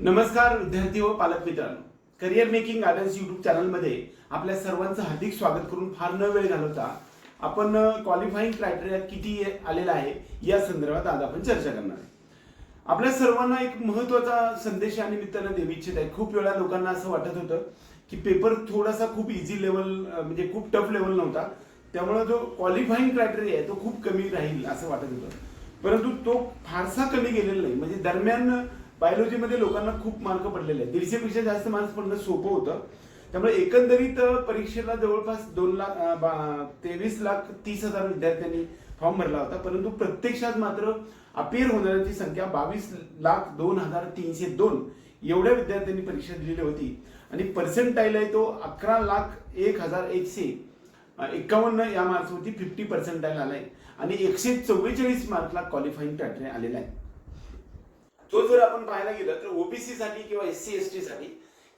नमस्कार विद्यार्थी व पालक मित्रांनो. करिअर मेकिंग गायडन्स युट्यूब चॅनलमध्ये आपल्या सर्वांचं हार्दिक स्वागत करून फार न वेळ घालवता आपण क्वालिफाईंग क्रायटेरिया किती आलेला आहे या संदर्भात आज आपण चर्चा करणार आहे. आपल्या सर्वांना एक महत्त्वाचा संदेश या निमित्तानं देऊ इच्छित आहे. खूप वेळा लोकांना असं वाटत होतं की पेपर थोडासा खूप इझी लेवल म्हणजे खूप टफ लेवल नव्हता. त्यामुळे जो क्वालिफाईंग क्रायटेरिया आहे तो खूप कमी राहील असं वाटत होतं. परंतु तो फारसा कमी गेलेला नाही. म्हणजे दरम्यान बायोलॉजीमध्ये लोकांना खूप मार्क पडलेले आहेत. दीडशेपेक्षा जास्त मार्क्स पडणं सोपं होतं. त्यामुळे एकंदरीत परीक्षेला जवळपास दोन लाख बा- तेवीस लाख तीस हजार विद्यार्थ्यांनी फॉर्म भरला होता. परंतु प्रत्यक्षात मात्र अपेअर होणाऱ्यांची संख्या बावीस लाख दोन हजार तीनशे दोन एवढ्या विद्यार्थ्यांनी परीक्षा दिलेली होती. आणि पर्सेंटाईल आहे तो अकरा लाख एक हजार एकशे एकावन्न या मार्क्सवरती फिफ्टी पर्सेंटाईल आलाय. आणि एकशे चव्वेचाळीस मार्कला क्वालिफाईंग पॅटर्न आलेला आहे. तो जर आपण पाहायला गेलं तर ओबीसी साठी किंवा एस सी एस टी साठी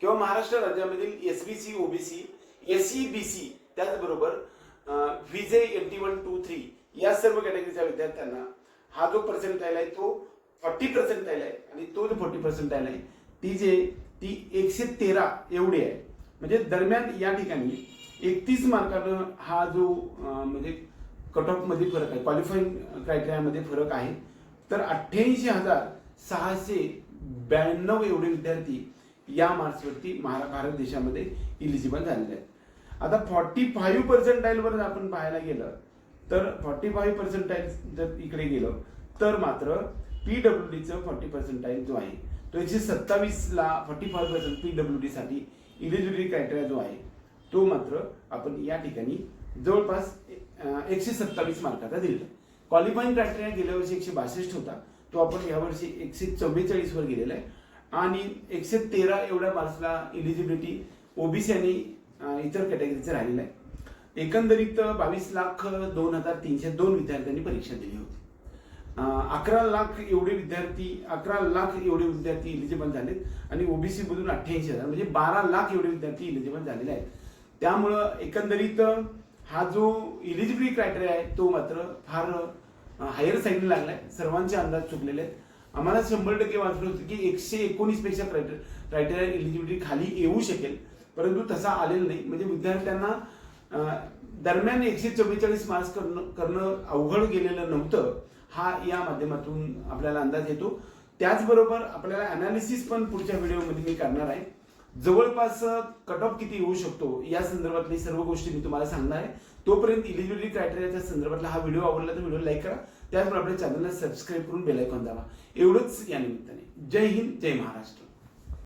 किंवा महाराष्ट्र राज्यामधील S B C OBC S C B C त्याचबरोबर VJ NT one two three या सर्व कॅटेगरीच्या विद्यार्थ्यांना हा जो पर्सेंटाईल आहे तो फॉर्टी पर्सेंटाईल आहे आणि तो जो फोर्टी पर्सेंटाईल आहे ती जे ती एकशे तेरा एवढी आहे. म्हणजे दरम्यान या ठिकाणी एकतीस मार्कानं हा जो म्हणजे कट ऑफमध्ये फरक आहे क्वालिफाईंग क्रायटेरियामध्ये फरक आहे. तर अठ्ठ्याऐंशी हजार सहाशे ब्याण्णव एवढे विद्यार्थी या मार्क्सवरती महारा भारत देशामध्ये इलिजिबल झालेले आहेत. आता फॉर्टी फाईव्ह पर्सेंटाईलवर जर आपण पाहायला गेलं तर फॉर्टी फाईव्ह पर्सेंटाईल जर इकडे गेलं तर मात्र पी डब्ल्यू डीचं फॉर्टी पर्सेंटाईल जो आहे तो एकशे सत्तावीसला forty five percent P W D साठी इलिजिबिलिटी क्रायटेरिया जो आहे तो मात्र आपण या ठिकाणी जवळपास एकशे सत्तावीस मार्काचा दिलेला क्वालिफाईंग क्रायटेरिया गेल्या वर्षी एकशे बासष्ट होता. तो आपण यावर्षी एकशे चव्वेचाळीस वर गेलेला आहे. आणि एकशे तेरा एवढ्या मार्क्सला इलिजिबिलिटी ओबीसी आणि इतर कॅटेगरीचं राहिलेलं आहे एकंदरीत बावीस लाख दोन हजार तीनशे दोन विद्यार्थ्यांनी परीक्षा दिली होती. अकरा लाख एवढे विद्यार्थी अकरा लाख एवढे विद्यार्थी इलिजिबल झालेत आणि ओबीसी मधून अठ्ठ्याऐंशी हजार म्हणजे बारा लाख एवढे विद्यार्थी इलिजिबल झालेले आहेत. त्यामुळं एकंदरीत हा जो इलिजिबिलिटी क्रायटेरिया आहे तो मात्र फार हायर साईडला लागलाय. सर्वांचे अंदाज चुकलेले आहेत. आम्हाला शंभर टक्के वाटलं होतं की एकशे एकोणीसपेक्षा क्रायटेरिया इलिजिबिलिटी खाली येऊ शकेल. परंतु तसा आलेला नाही. म्हणजे विद्यार्थ्यांना दरम्यान एकशे चव्वेचाळीस मार्क्स करणं करणं अवघड गेलेलं नव्हतं. हा या माध्यमातून आपल्याला अंदाज येतो. त्याचबरोबर आपल्याला अनालिसिस पण पुढच्या व्हिडिओमध्ये मी करणार आहे. जवळपास कट ऑफ किती येऊ शकतो या संदर्भातली सर्व गोष्टी मी तुम्हाला सांगणार आहे. तोपर्यंत इलिजिबिलिटी क्रायटेरियाच्या संदर्भातला हा व्हिडिओ आवडला तर व्हिडिओ लाईक करा. त्याचबरोबर आपल्या चॅनलला सबस्क्राईब करून बेल आयकॉन दाबा. एवढंच या निमित्ताने. जय हिंद जय महाराष्ट्र.